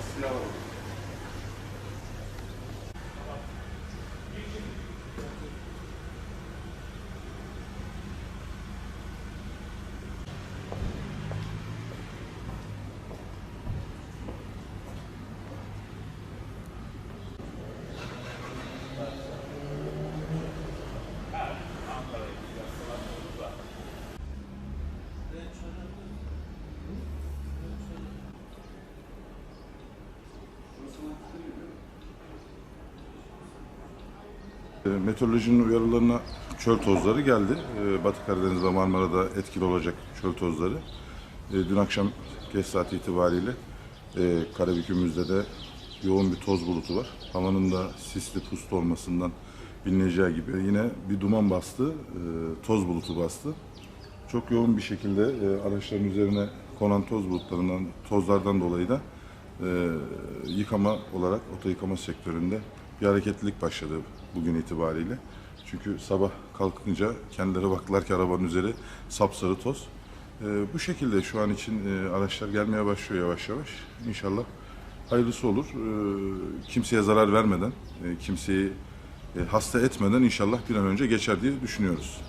E, Meteorolojinin uyarılarına çöl tozları geldi. E, Batı Karadeniz ve Marmara'da etkili olacak çöl tozları. E, Dün akşam geç saat itibariyle e, Karabük'ümüzde de yoğun bir toz bulutu var. Havanın da sisli puslu olmasından bilineceği gibi yine bir duman bastı, e, toz bulutu bastı. Çok yoğun bir şekilde e, araçların üzerine konan toz bulutlarından, tozlardan dolayı da e, yıkama olarak oto yıkama sektöründe bir hareketlilik başladı bugün itibariyle. Çünkü sabah kalkınca kendileri baktılar ki arabanın üzeri sapsarı toz. E, bu şekilde şu an için e, araçlar gelmeye başlıyor yavaş yavaş. İnşallah hayırlısı olur. E, kimseye zarar vermeden, e, kimseyi e, hasta etmeden inşallah bir an önce geçer diye düşünüyoruz.